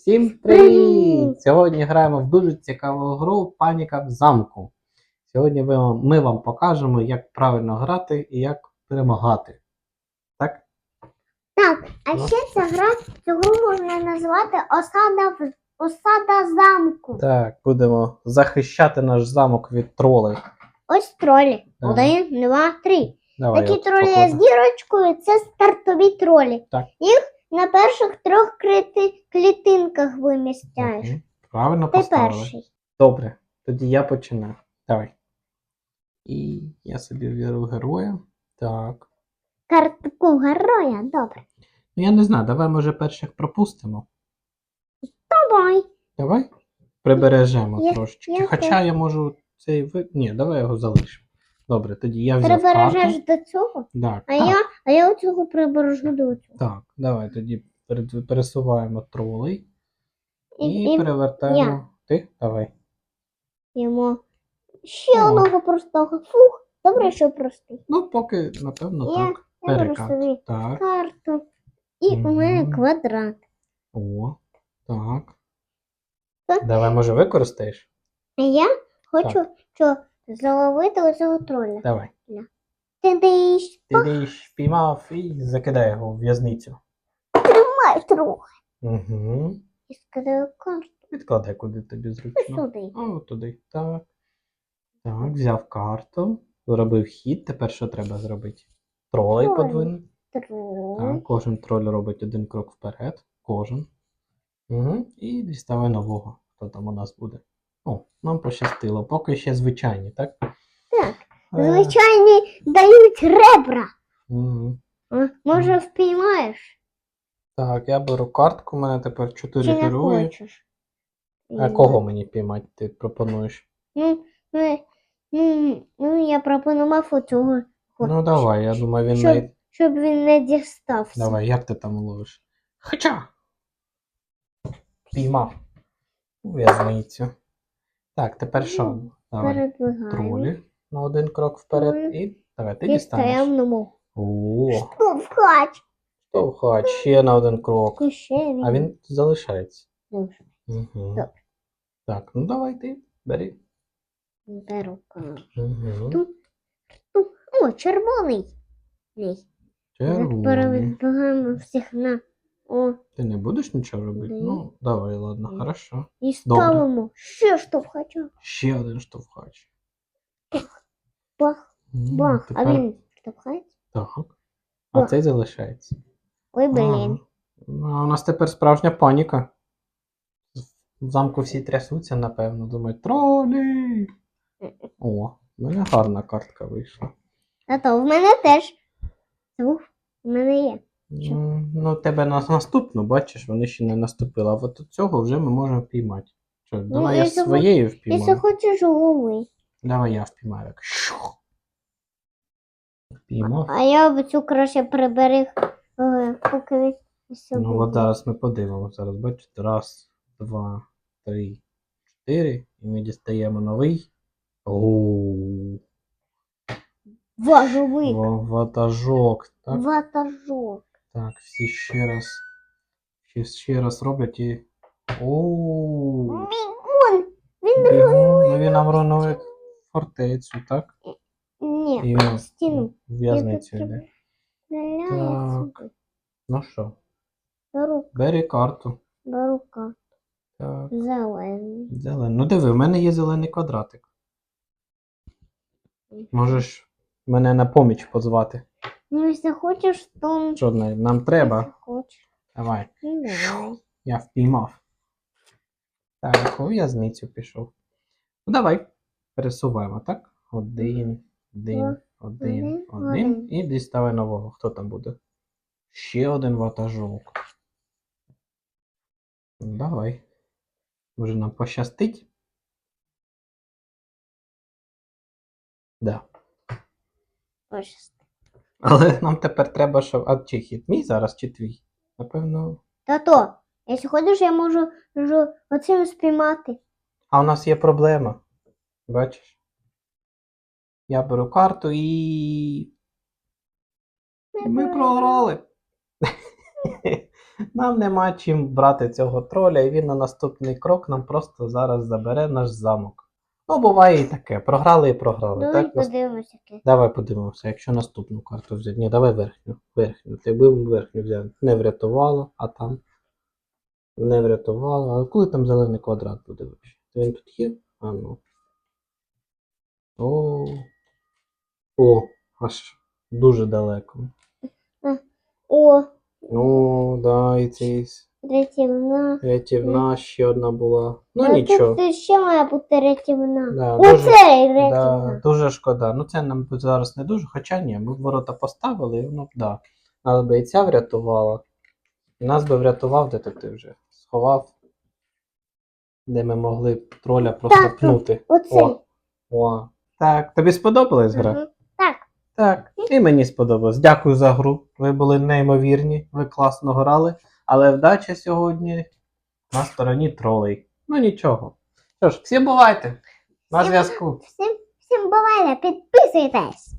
Всім привіт! Сьогодні граємо в дуже цікаву гру Паніка в замку. Сьогодні ми вам, покажемо, як правильно грати і як перемагати. Так? Так, а ще ця гра, гру можна назвати осада, осада замку. Так, будемо захищати наш замок від тролей. Ось тролі. Ага. Один, два, три. Давай, Такі тролі з дірочкою це стартові тролі. Так. Їх на перших трьох кліти- клітинках вимістяєш. Мгм. Правильно Ти поставили? перший. Добре, тоді я починаю. Давай. І я собі віру героя. Так. Картку героя, добре. Ну я не знаю, давай може перших пропустимо. Давай. Давай прибережемо Я- трошечки. я Хоча я можу цей ви. Ні, давай його залишимо. Добре, тоді я взяв Прибережеш карту. до цього, Так, а так, я, а я оцього прибережу до цього. так, давай тоді перед- пересуваємо тролей І, і, і перевертаємо. Ти? Давай. йому ще О. одного простого. Фух, добре, що простий. Ну, поки, напевно, Я- так. Я Перекат. Так. карту. І у мене квадрат. О, так. Так. Давай, може, використаєш? А я хочу що, заловити оцього троля. Давай. Ти диш, Ти піймав і закидай його в в'язницю. тримай трохи. Угу. І скидаю карту Відкладай, куди тобі зручно. сюди. О, туди. Так. Так, взяв карту, зробив хід. Тепер що треба зробити? Тролей Тролей. подвинути. Троль. Так, кожен троль робить один крок вперед. Кожен. Угу. І діставай нового. Хто там у нас буде? О, нам пощастило. Поки ще звичайні, так? Так, Е, звичайні дають ребра. мгм. А, Може, впіймаєш? Так, я беру картку, у мене тепер чотири Чи не герої. хочеш? А кого мені піймати ти пропонуєш? Ну, ну, ну, ну, я пропонував оцього. Ну давай, я думаю, він Щоб- не. Щоб він не дістався. Давай, як ти там ловиш? Хоча. Піймав. У в'язницю. Так, тепер що? Давай. Передвигаємо. Тролі на один крок вперед і. Давай, ти дістанеш. ному. О, Штовхач. штовхач, ще на один крок. І ще він. А він залишається. Дуже. Угу. Добре. Так, ну давай ти, бери. Беру карту. Угу. Ту. О, червоний. Ні. Червоний. Передвигаємо всіх на. О, Ти не будеш нічого робити? Ні. Ну, давай, ладно, Ні. хорошо. і ставимо ще штовхача. Ще один штовхач. Бах, М, бах. тепер- А він штовхається? Так. А Бах. цей залишається. Ой, блін. Ну, а у нас тепер справжня паніка. В замку всі трясуться, напевно, думають, тролі. О, в мене гарна картка вийшла. А то в мене теж. Звук в мене є. М, Ну, тебе на наступну, бачиш, вони ще не наступили. А от цього вже ми можемо впіймати. Що, давай я якщо своєю Якщо впіймаю. хочеш голови. Давай я впіймаю. Так. Впіймав. А я б цю краще приберіг, е, поки він. Ну, от зараз ми подивимося. Зараз бачите, раз, два, три, чотири. І ми дістаємо новий. Оу. Важовик. Ватажок. Так, Ватажок. Так, всі ще раз. Всі ще раз роблять і. Оу. Бігун! Він ну, він нам руйнує фортецю, так? Ні, І він стіну. в'язницю Я йде. Так. сюди. Ну що, Беру, бери карту. беру карту. Так, Зелений. зелений. Ну диви, в мене є зелений квадратик. Можеш мене на поміч позвати. Ну, якщо хочеш, то... Що нам треба? Хочеш. Давай. Ну, давай. Я впіймав. Так, у в'язницю пішов. Ну давай. Пересуваємо, так? Один, один, один, один. І діставай нового. Хто там буде? Ще один ватажок. Ну, Давай. Може нам пощастить? Да. Ось. Але нам тепер треба, щоб. А чи хід мій зараз, чи твій? Напевно. Та то, якщо хочеш, я можу, можу оцим спіймати. А у нас є проблема. Бачиш? Я беру карту і. Ми програли. Нам нема чим брати цього троля, і він на наступний крок нам просто зараз забере наш замок. Ну, буває і таке. Програли і програли. Давай так? Подивимося. Давай подивимося, якщо наступну карту взяти. Ні, давай верхню. Верхню. Якби ми верхню взяли. Не врятувало, а там не врятувало. А коли там зелений квадрат буде взагалі? Він тут є? А ну. О. О, аж дуже далеко. О, Ну, да, і цей рятівна. рятівна ще одна була. Ну А нічого. Тут ще має бути рятівна. Да, дуже, Оцей да, дуже шкода. Ну це нам зараз не дуже, хоча ні, ми ворота поставили, і воно б да. Нас би і ця врятувала. Нас би врятував, де ти вже сховав, де ми могли б троля просто Так, пнути. Оцей. О, о. Так, тобі сподобалась гра? Так. Так, і мені сподобалось. Дякую за гру. Ви були неймовірні, ви класно грали, але вдача сьогодні на стороні тролей. Ну нічого. Що ж, всі бувайте. На Всім- зв'язку. Всім, всім бувайте, підписуйтесь.